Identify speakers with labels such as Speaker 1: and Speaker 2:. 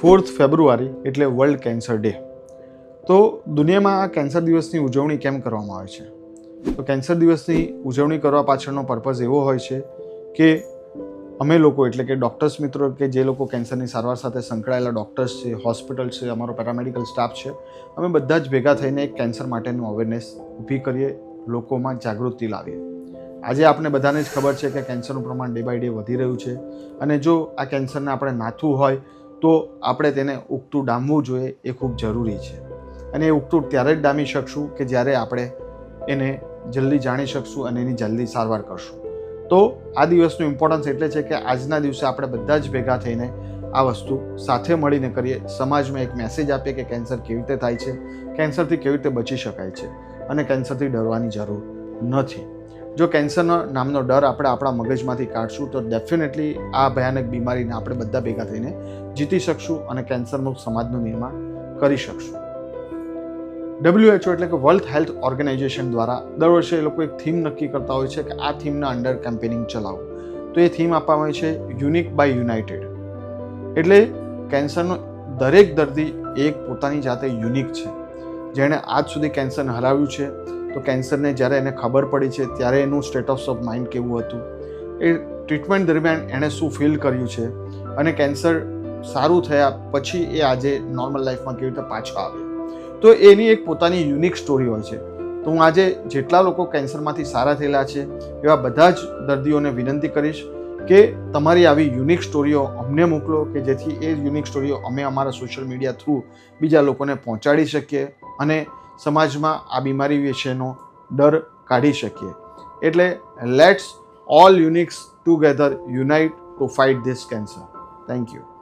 Speaker 1: Fourth ફેબ્રુઆરી એટલે world cancer day. તો દુનિયામાં આ કેન્સર દિવસની ઉજવણી કેમ કરવામાં આવે છે? તો કેન્સર દિવસની ઉજવણી કરવા પાછળનો પર્પઝ એવો હોય છે કે અમે લોકો એટલે કે ડૉક્ટર્સ મિત્રો કે જે લોકો કેન્સરની સારવાર સાથે સંકળાયેલા ડૉક્ટર્સ છે, હોસ્પિટલ છે, અમારો પેરામેડિકલ સ્ટાફ છે, અમે બધા જ ભેગા થઈને એક કેન્સર માટેનું અવેરનેસ ઊભી કરીએ, લોકોમાં જાગૃતિ લાવીએ. આજે આપણે બધાને જ ખબર છે કે કેન્સરનું પ્રમાણ ડે બાય ડે વધી રહ્યું છે અને જો આ કેન્સરને આપણે નાથવું હોય તો આપણે તેને ઉગતું ડામવું જોઈએ એ ખૂબ જરૂરી છે. અને એ ઉગતું ત્યારે જ ડામી શકશું કે જ્યારે આપણે એને જલ્દી જાણી શકશું અને એની જલ્દી સારવાર કરશું. તો આ દિવસનું ઇમ્પોર્ટન્સ એટલે છે કે આજના દિવસે આપણે બધા જ ભેગા થઈને આ વસ્તુ સાથે મળીને કરીએ. સમાજમાં એક મેસેજ આપીએ કે કેન્સર કેવી રીતે થાય છે. કેન્સરથી કેવી રીતે બચી શકાય છે. અને કેન્સરથી ડરવાની જરૂર નથી. જો કેન્સરનો નામનો ડર આપણે આપણા મગજમાંથી કાઢશું, તો ડેફિનેટલી આ ભયાનક બીમારીને આપણે બધા ભેગા થઈને જીતી શકશું અને કેન્સરમુક્ત સમાજનું નિર્માણ કરી શકશું. ડબલ્યુએચઓ એટલે કે વર્લ્ડ હેલ્થ ઓર્ગેનાઇઝેશન દ્વારા દર વર્ષે એ લોકો એક થીમ નક્કી કરતા હોય છે કે આ થીમના અંડર કેમ્પેનિંગ ચલાવો. તો એ થીમ આપવામાં આવી છે યુનિક બાય યુનાઇટેડ એટલે કેન્સરનો દરેક દર્દી એક પોતાની જાતે યુનિક છે. જેણે આજ સુધી કેન્સરને હરાવ્યું છે. તો કેન્સરને જ્યારે એને ખબર પડી છે, ત્યારે એનું સ્ટેટસ ઓફ માઇન્ડ કેવું હતું? એ ટ્રીટમેન્ટ દરમિયાન એણે શું ફીલ કર્યું છે? અને કેન્સર સારું થયા પછી એ આજે નોર્મલ લાઈફમાં કેવી રીતે પાછો આવે? તો એની એક પોતાની યુનિક સ્ટોરી હોય છે. તો હું આજે જેટલા લોકો કેન્સરમાંથી સારા થયેલા છે, એવા બધા જ દર્દીઓને વિનંતી કરીશ કે તમારી આવી યુનિક સ્ટોરીઓ અમને મોકલો, કે જેથી એ યુનિક સ્ટોરીઓ અમે અમારા સોશિયલ મીડિયા થ્રુ બીજા લોકોને પહોંચાડી શકીએ અને સમાજમાં આ બીમારી વિશેનો ડર કાઢી શકીએ. એટલે let's all unix together unite to fight this cancer thank you